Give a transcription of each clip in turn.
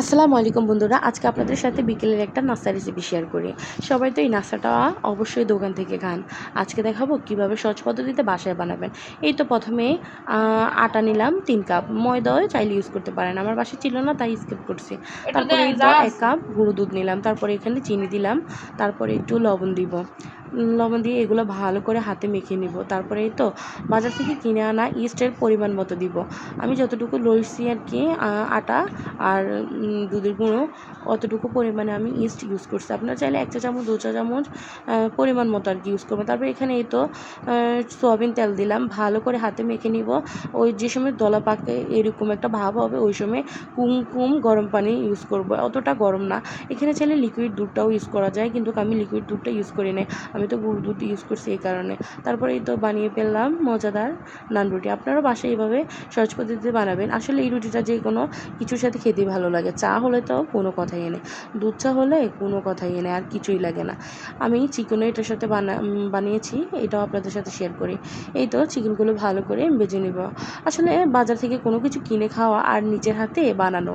আসসালামু আলাইকুম বন্ধুরা আজকে আপনাদের সাথে বিকেলের একটা নাস্তা রেসিপি শেয়ার করি। সবাই তো এই নাস্তাটা অবশ্যই দোকান থেকে খান। আজকে দেখাবো কীভাবে সহজ পদ্ধতিতে বাসায় বানাবেন। এই তো প্রথমে আটা নিলাম তিন কাপ ময়দাও চাইলে ইউজ করতে পারেন আমার বাসায় ছিল না তাই স্কিপ করছি। তারপরে এক কাপ গুঁড়ো দুধ নিলাম তারপরে এখানে চিনি দিলাম তারপরে একটু লবণ দিব। লবণ দিয়ে এগুলো ভালো করে হাতে মেখে নিব। তারপরে এই তো বাজার থেকে কিনে আনা ইস্টের পরিমাণ মতো দিব। আমি যতটুকু লইছি আর কি আটা আর দুধের গুঁড়ো অতটুকু পরিমাণে আমি ইস্ট ইউজ করছি। আপনারা চাইলে এক চা চামচ, দু চা চামচ পরিমাণ মতো আর কি ইউজ করবেন। তারপরে এখানে এই তো সয়াবিন তেল দিলাম। ভালো করে হাতে মেখে নিব। ওই যে সময় দলা পাকে এরকম একটা ভাব হবে, ওই সময় কুমকুম গরম পানি ইউজ করব। অতটা গরম না। এখানে চাইলে লিকুইড দুধটাও ইউজ করা যায়, কিন্তু আমি লিকুইড দুধটা ইউজ করি না আমি তো গুঁড়ো দুধ ইউজ করছি এই কারণে। তারপরে এই তো বানিয়ে ফেললাম মজাদার নান রুটি। আপনারাও বাসায় এইভাবে সহজ পদ্ধতিতে বানাবেন। আসলে এই রুটিটা যে কোনো কিছুর সাথে খেতে ভালো লাগে। চা হলে তো কোনো কথাই এনে। দুধ চা হলে কোনো কথাই এনে, আর কিছুই লাগে না। আমি চিকেনও এটার সাথে বানা বানিয়েছি, এটাও আপনাদের সাথে শেয়ার করি। এই তো চিকেনগুলো ভালো করে বেজে নেব। আসলে বাজার থেকে কোনো কিছু কিনে খাওয়া আর নিজের হাতে বানানো,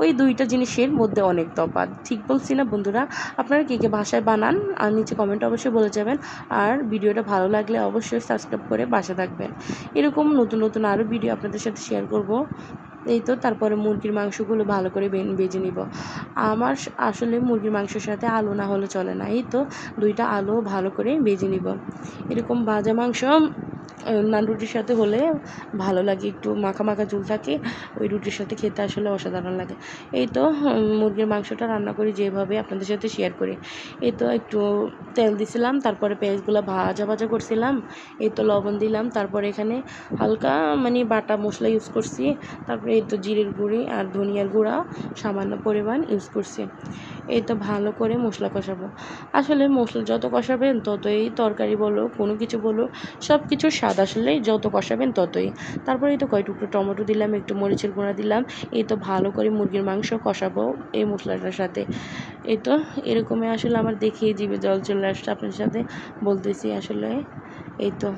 ওই দুইটা জিনিসের মধ্যে অনেক তফাৎ। ঠিক বলছি না বন্ধুরা? আপনারা কে কে ভাষায় বানান, আর নিচে কমেন্ট অবশ্যই বলে যাবেন। আর ভিডিওটা ভালো লাগলে অবশ্যই সাবস্ক্রাইব করে বাসা থাকবেন। এরকম নতুন নতুন আরও ভিডিও আপনাদের সাথে শেয়ার করব। এই তো তারপরে মুরগির মাংসগুলো ভালো করে বেজে নিব। আমার আসলে মুরগির মাংসের সাথে আলু না হলে চলে না। এই তো দুইটা আলু ভালো করে বেজে নিব। এরকম ভাজা মাংস নান রুটির সাথে হলে ভালো লাগে, একটু মাখা মাখা ঝুল থাকে, ওই রুটির সাথে খেতে আসলে অসাধারণ লাগে। এই তো মুরগির মাংসটা রান্না করি যেভাবে আপনাদের সাথে শেয়ার করি। এই তো, একটু তেল দিছিলাম, তারপরে পেঁয়াজগুলো ভাজা ভাজা করছিলাম, এই তো লবণ দিলাম, তারপরে এখানে হালকা মানে বাটা মশলা ইউজ করছি, তারপরে এই তো জিরের গুঁড়ি আর ধনিয়ার গুঁড়া সামান্য পরিমাণ ইউজ করছি। এই তো ভালো করে মশলা কষাবো। আসলে মশলা যত কষাবেন ততই তরকারি বলো, কোনো কিছু বলো সব কিছুর স্বাদ আসলে যত কষাবেন ততই। তারপরে এই তো কয় টুকরো টমেটো দিলাম, একটু মরিচের গুঁড়া দিলাম, এই তো ভালো করে মুরগির মাংস কষাবো এই মশলাটার সাথে। এই তো এরকমই আসলে আমার দেখিয়ে জিভে জল চলে আসছে আপনার সাথে বলতেছি আসলে, এই তো।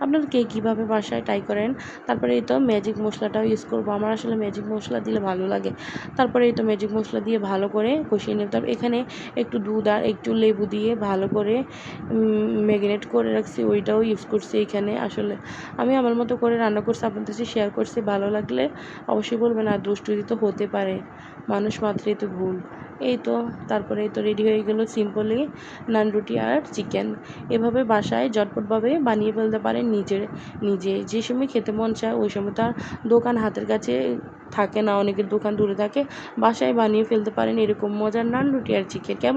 আপনারা কে কীভাবে বাসায় ট্রাই করেন? তারপরে এই তো ম্যাজিক মশলাটাও ইউজ করব। আমার আসলে ম্যাজিক মশলা দিলে ভালো লাগে। তারপরে এই তো ম্যাজিক মশলা দিয়ে ভালো করে কষিয়ে নেব তারপর এখানে একটু দুধ আর একটু লেবু দিয়ে ভালো করে ম্যাগনেট করে রাখছি। ওইটাও ইউজ করছি এখানে আসলে। আমি আমার মতো করে রান্না করছি। আপনাদের সাথে শেয়ার করছি। ভালো লাগলে অবশ্যই বলবেন। আর দুষ্টুরি তো হতে পারে। মানুষ মাত্রই তো ভুল। এই তো, তারপরে তো রেডি হয়ে গেল সিম্পলি নান রুটি আর চিকেন এভাবে বাসায় ঝটপটভাবে বানিয়ে ফেলতে পারেন নিজের, নিজে। যে সময় খেতে মন চায়, ওই সময় তার দোকান হাতের কাছে থাকে না, অনেকের দোকান দূরে থাকে। বাসায় বানিয়ে ফেলতে পারেন এরকম মজার নান রুটি আর চিকেন কেমন